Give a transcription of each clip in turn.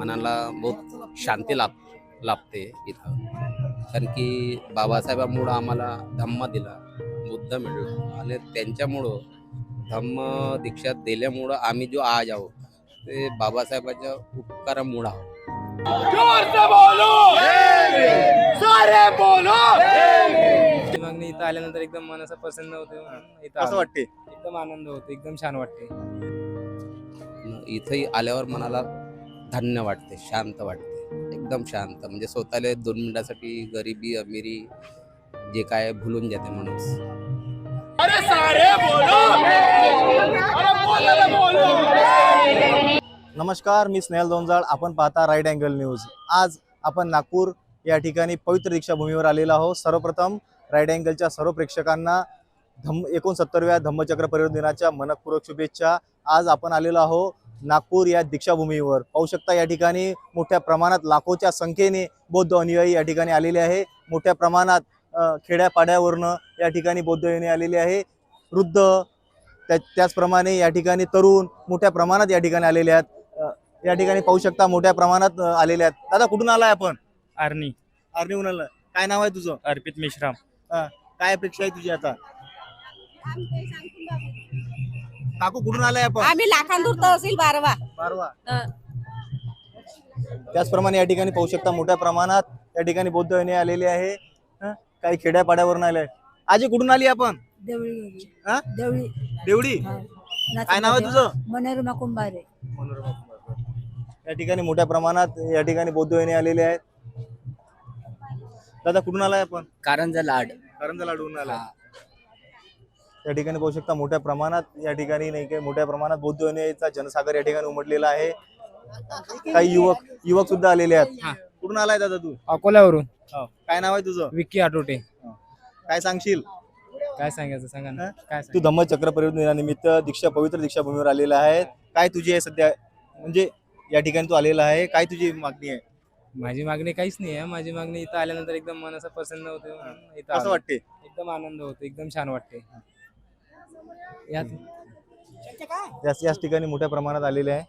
मनाला बहुत शांती लाभ लाभते इथं. कारण की बाबासाहेबांमुळं आम्हाला धम्म दिला बुद्ध मिळला आणि त्यांच्यामुळं धम्म दीक्षा दिल्यामुळं आम्ही जो आज आहोत ते बाबासाहेबाच्या उपकारामुळं आहोत. जोर से बोलो! सारे बोलो! ती मागणी इथं आल्यानंतर एकदम मन असं प्रसन्न होते इथं असं. वाटते एकदम आनंद होतो एकदम छान वाटते इथंही आल्यावर मनाला धन्य वाटते शांत वाटते एकदम शांत. म्हणजे स्वतःला दोन मिनिटासाठी गरिबी अमिरी जे काय भुलून जाते माणूस. अरे सारे बोलो! अरे बोलो रे बोलो! नमस्कार मी स्नेहल दोनजाळ. आपण पाहता राईट अँगल न्यूज आज आपण नागपूर या ठिकाणी पवित्र दीक्षाभूमीवर आलेलो आहोत. सर्वप्रथम राईट अँगलच्या सर्व प्रेक्षकांना धम्म एकोणसत्तरव्या धम्मचक्र परिवर्तन दिनाच्या मनपूर्वक शुभेच्छा. आज आपण आलेलो आहोत नागपूर या दीक्षाभूमीवर. पाहू शकता या ठिकाणी मोठ्या प्रमाणात लाखोच्या संख्येने बौद्ध अनुयायी या ठिकाणी आलेले आहे. मोठ्या प्रमाणात खेड्यापाड्यावरनं या ठिकाणी बौद्ध अनुयायी आलेले आहे. वृद्ध त्या त्याचप्रमाणे या ठिकाणी तरुण मोठ्या प्रमाणात या ठिकाणी आलेले आहेत. या ठिकाणी पाहू शकता मोठ्या प्रमाणात आलेले आहेत. दादा कुठून आलाय आपण? आर्नी आर्नीहून आलं काय नाव आहे तुझं? अर्पित मिश्राम. काय अपेक्षा आहे तुझी आता? काकू कुठून आलाय आपण? आम्ही लाखांदूर तहसील बारवा. बारवा. हं. त्याचप्रमाणे या ठिकाणी पाहू शकता मोठ्या प्रमाणात या ठिकाणी बौद्ध अनुयायी आलेले आहे. हं? काही खेड्यापाड्यावरून आले आजी कुठून आली आपण? देवळी. हा? देवळी. देवडी काय नाव आहे तुझं? मनोरमा कुंभारे. या ठिकाणी मोठ्या प्रमाणात या ठिकाणी बौद्ध अनुयायी आलेले आहेत. दादा कुठून आलाय आपण? कारंजा लाड. करंजा लाडून आलाय. या ठिकाणी पाहू शकता मोठ्या प्रमाणात या ठिकाणी नाही काय मोठ्या प्रमाणात बौद्ध अनुयायीचा जनसागर या ठिकाणी उमटलेला आहे. काही युवक युवक सुद्धा आलेले आहेत. कुठून आलाय दादा तू? अकोल्यावरून. काय नाव आहे तुझं? विक्की आटोटे काय सांगशील? काय सांगायचं सांगा ना. हं? काय तू धम्मचक्र परिवर्तन दिनानिमित्त दीक्षा पवित्र दीक्षा भूमीवर आलेला आहे. काय तुझी आहे सध्या? म्हणजे या ठिकाणी तू आलेला आहे. काय तुझी मागणी आहे? माझी मागणी काहीच नाही आहे. माझी मागणी इथं आल्यानंतर एकदम मन असं प्रसन्न होते. इथं असं. वाटते? एकदम आनंद होतो. एकदम छान वाटते. यात याच याच ठिकाणी मोठ्या प्रमाणात आलेले आहे.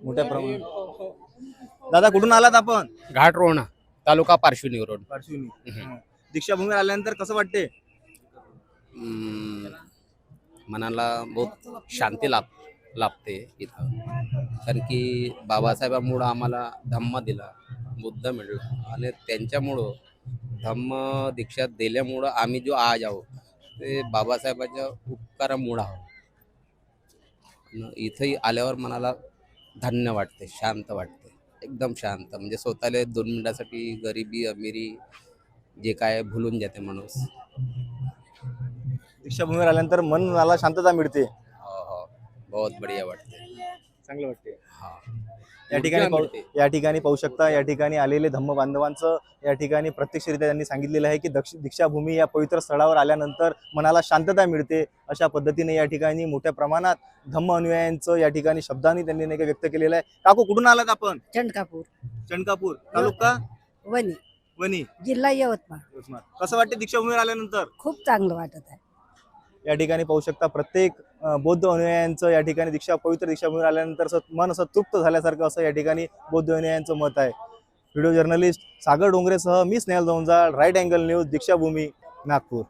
मोठ्या प्रमाणात. दादा कुठून आलात आपण? घाट रोहणा तालुका पार्श्वनी रोड. पार्श्वनी. दीक्षा भूमीवर आल्यानंतर कसं वाटते मनाला बहुत शांती लाभ लाभते इथं. कारण की बाबासाहेबांमुळं आम्हाला धम्म दिला बुद्ध मिळला. आणि त्यांच्यामुळं धम्म दीक्षा दिल्यामुळं आम्ही जो आज आहोत ते बाबासाहेबाच्या उपकारामुळं आहोत. इथंही आल्यावर मनाला धन्य वाटते शांत वाटते एकदम शांत. म्हणजे स्वतःला दोन मिनिटासाठी गरिबी अमिरी जे काय भुलून जाते माणूस. दीक्षा भूमीवर आल्यानंतर मनाला शांतता मिळते. हो हो. बहुत बढिया वाटते. चांगलं वाटते हा. या ठिकाणी पाहू-. या ठिकाणी पाहू शकता या ठिकाणी आलेले धम्म बांधवांचं या ठिकाणी प्रत्यक्षरित्या त्यांनी सांगितलेलं आहे की दक्ष दीक्षाभूमी या पवित्र स्थळावर आल्यानंतर मनाला शांतता मिळते. अशा पद्धतीने या ठिकाणी मोठ्या प्रमाणात धम्म अनुयायांचं या ठिकाणी शब्दांनी त्यांनी नाही का व्यक्त केलेलं आहे. काकू कुठून आलात आपण? चंदकापूर चणकापूर तालुका? वणी. वणी. जिल्हा यवतमाळ. यवतमाळ. कसं वाटते दीक्षाभूमीवर आल्यानंतर? खूप चांगलं वाटत आहे. या ठिकाणी पाहू शकता. प्रत्येक बौद्ध अनुयायांचं या ठिकाणी दीक्षा पवित्र दीक्षाभूमीवर आल्यानंतर असं मन असं तृप्त झाल्यासारखं असं या ठिकाणी बौद्ध अनुयायांचं मत आहे. व्हिडिओ जर्नलिस्ट सागर डोंगरेसह मी Snehal Donjal right angle news Deekshabhoomi Nagpur.